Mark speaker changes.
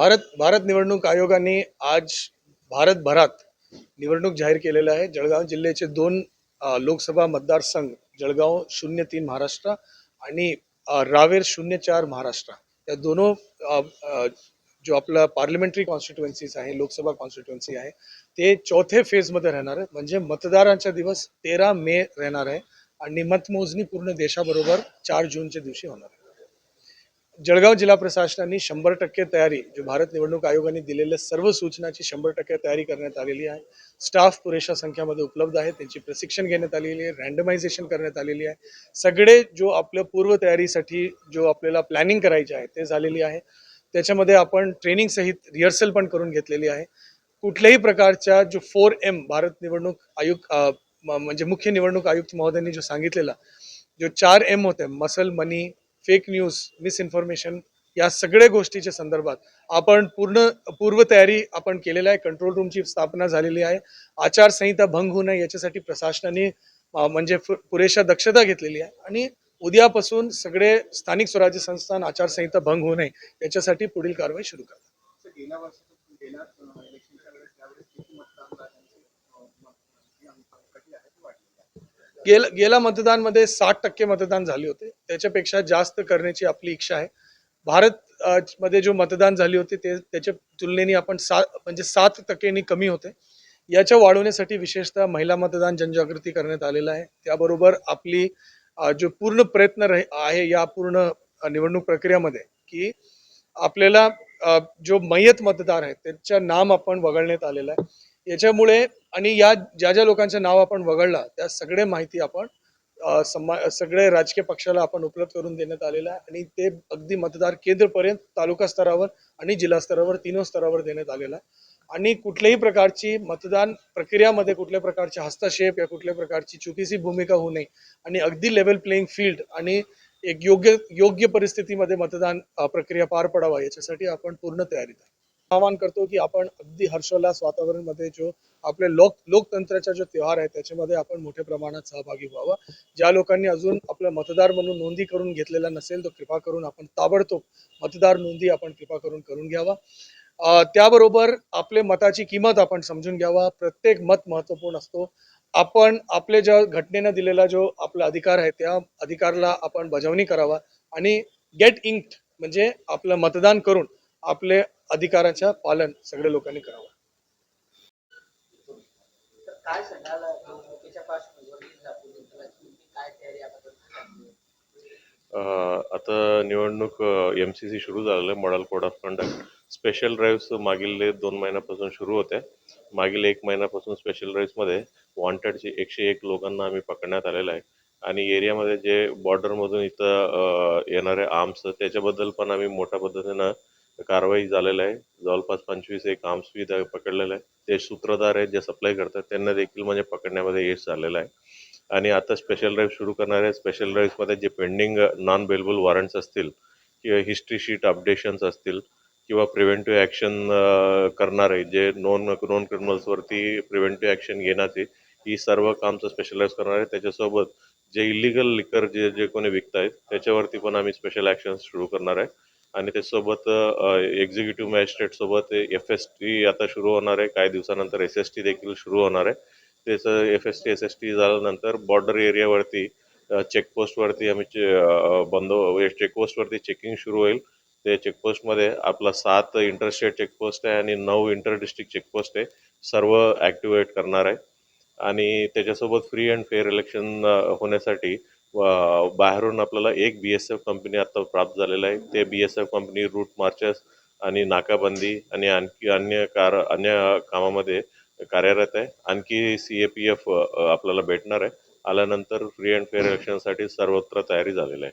Speaker 1: भारत भारत निवडणूक आयोगाने आज भारतभरात निवडणूक जाहीर केलेलं आहे. जळगाव जिल्ह्याचे दोन लोकसभा मतदारसंघ जळगाव शून्य तीन महाराष्ट्र आणि रावेर शून्य चार महाराष्ट्र. या दोनो जो आपला पार्लिमेंटरी कॉन्स्टिट्युएन्सीज आहे लोकसभा कॉन्स्टिट्युएन्सी आहे ते चौथे फेजमध्ये राहणार आहे म्हणजे मतदारांचा दिवस तेरा मे राहणार आहे आणि मतमोजणी पूर्ण देशाबरोबर चार जूनच्या दिवशी होणार आहे. जळगाव जिल्हा प्रशासनाने शंभर टक्के तयारी जो भारत निवडणूक आयोगाने दिलेल्या सर्व सूचनाची शंभर टक्के तयारी करण्यात आलेली आहे. स्टाफ पुरेशा संख्यामध्ये उपलब्ध आहे त्यांची प्रशिक्षण घेण्यात आलेली आहे रँडमायझेशन करण्यात आलेली आहे. सगळे जो आपल्या पूर्वतयारीसाठी जो आपल्याला प्लॅनिंग करायचे आहे ते झालेली आहे. त्याच्यामध्ये आपण ट्रेनिंग सहित रिहर्सल पण करून घेतलेली आहे. कुठल्याही प्रकारच्या जो फोर एम भारत निवडणूक आयुक्त म्हणजे मुख्य निवडणूक आयुक्त महोदयांनी जो सांगितलेला जो चार एम होते muscle money fake news misinformation या सगळ्या गोष्टीच्या संदर्भात आपण पूर्ण पूर्वतयारी आपण केलेल्या आहे. कंट्रोल रूमची स्थापना झालेली आहे. आचारसंहिता भंग होऊ नये याच्यासाठी प्रशासनाने म्हणजे पुरेशा दक्षता घेतलेली आहे. आणि उद्यापासून सगळे स्थानिक स्वराज्य संस्थान आचारसंहिता भंग होऊ नये याच्यासाठी पुढील कारवाई सुरू करतात
Speaker 2: तर गेल्या वर्षात गेल्या अं, इलेक्शनच्या वेळेस त्यावेळेस किती मतदान झाल्याची अं, मत- जी अंक- कशी आहे ती वाढलेली आहे
Speaker 1: गेल गेल्या मतदानमध्ये साठ टक्के मतदान झाले होते. त्याच्यापेक्षा जास्त करण्याची आपली इच्छा आहे. भारत मध्ये जो मतदान झाले होते ते त्याच्या तुलनेने आपण सा म्हणजे सात टक्क्यांनी कमी होते. याच्या वाढवण्यासाठी विशेषतः महिला मतदान जनजागृती करण्यात आलेला आहे. त्याबरोबर आपली जो पूर्ण प्रयत्न राही- आहे या पूर्ण निवडणूक प्रक्रियामध्ये की आपल्याला जो मयत मतदार आहे त्याचं नाम आपण वगळण्यात आलेलं आहे. याच्यामुळे आणि या ज्या ज्या लोकांचं नाव आपण वगळला त्या सगळे माहिती आपण समा सगळे राजकीय पक्षाला आपण उपलब्ध करून देण्यात आलेलं आहे. आणि ते अगदी मतदार केंद्रपर्यंत तालुका स्तरावर आणि जिल्हा स्तरावर तीनही स्तरावर देण्यात आलेलं आहे. आणि कुठल्याही प्रकारची मतदान प्रक्रियामध्ये कुठल्या प्रकारचे हस्तक्षेप या कुठल्या प्रकारची चुकीची भूमिका होऊ नये. आणि अगदी लेवल प्लेइंग फील्ड आणि एक योग्य योग्य परिस्थितीमध्ये मतदान प्रक्रिया पार पडावा याच्यासाठी आपण पूर्ण तयारीत आहे. आवाहन करतो की आपण अगदी हर्षोल्लास वातावरणमध्ये जो आपले लोक लोकतंत्राचा जो त्योहार आहे त्याच्यामध्ये आपण मोठ्या प्रमाणात सहभागी व्हावा. ज्या लोकांनी अजून आपलं मतदार म्हणून नोंदी करून घेतलेला नसेल तो कृपा करून आपण ताबडतोब मतदार नोंदी आपण कृपा करून करून घ्यावा. त्याबरोबर आपले मताची किंमत आपण समजून घ्यावा. प्रत्येक मत महत्त्वपूर्ण असतो. आपण आपले ज्या घटनेनं दिलेला जो आपला अधिकार आहे त्या अधिकारला आपण बजावणी करावा आणि गेट इंक्ड म्हणजे आपलं मतदान करून आपले अधिकाराचं पालन सगळ्या लोकांनी करावं.
Speaker 3: आता करण्यात
Speaker 4: अ, आता निवडणूक एम सी सी सुरू झालेलं model code of conduct special drives मागील दोन महिन्यापासून सुरू होत्या मागील एक महिन्यापासून स्पेशल ड्राईव्समध्ये वॉन्टेडचे एकशे एक लोकांना आम्ही पकडण्यात आलेलं आहे. आणि एरियामध्ये जे बॉर्डरमधून इथं येणारे आर्म्स त्याच्याबद्दल पण आम्ही मोठ्या पद्धतीनं कारवाई झालेलं आहे. जवळपास पंचवीस एक आर्म्स इथं पकडलेलं आहे ते सूत्रधार आहेत जे सप्लाय करतात त्यांना देखील म्हणजे पकडण्यामध्ये यश झालेलं आहे. आणि आता स्पेशल ड्राईव्ह सुरू करणार आहे स्पेशल ड्राईव्हमध्ये जे पेंडिंग नॉन बेलेबल वॉरंट्स असतील किंवा हिस्ट्री शीट अपडेशन्स असतील किंवा प्रिव्हेंटिव्ह ॲक्शन करणारे जे नॉन नॉन क्रिमिनल्सवरती प्रिव्हेंटिव्ह ॲक्शन घेण्याचे ही सर्व कामचं स्पेशलाइज करणार आहे. त्याच्यासोबत जे इलिगल लिकर जे जे कोणी विकत आहेत त्याच्यावरती पण आम्ही स्पेशल ॲक्शन सुरू करणार आहे. आणि त्याच्यासोबत एक्झिक्युटिव्ह मॅजिस्ट्रेटसोबत एफ एस टी आता सुरू होणार आहे. काही दिवसानंतर एस एस टी देखील सुरू होणार आहे. त्याचं F S T S S T झाल्यानंतर बॉर्डर एरियावरती चेकपोस्टवरती आम्ही चे- बंदो चेकपोस्टवरती चेकिंग सुरू होईल. ते चेकपोस्टमध्ये आपला सात इंटरस्टेट चेकपोस्ट आहे आणि नऊ इंटर डिस्ट्रिक्ट चेकपोस्ट आहे. सर्व ॲक्टिवेट करणार आहे. आणि त्याच्यासोबत फ्री अँड फेअर इलेक्शन होण्यासाठी बाहेरून आपल्याला एक बी एस एफ कंपनी आता प्राप्त झालेलं आहे. ते B S F company route marches आणि नाकाबंदी आणि आणखी अन्य कार अन्य कामामध्ये कार्यरत आहे. आणखी सी ए पी एफ आपल्याला भेटणार आहे. आल्यानंतर फ्री अँड फेअर इलेक्शनसाठी सर्वत्र तयारी झालेली आहे.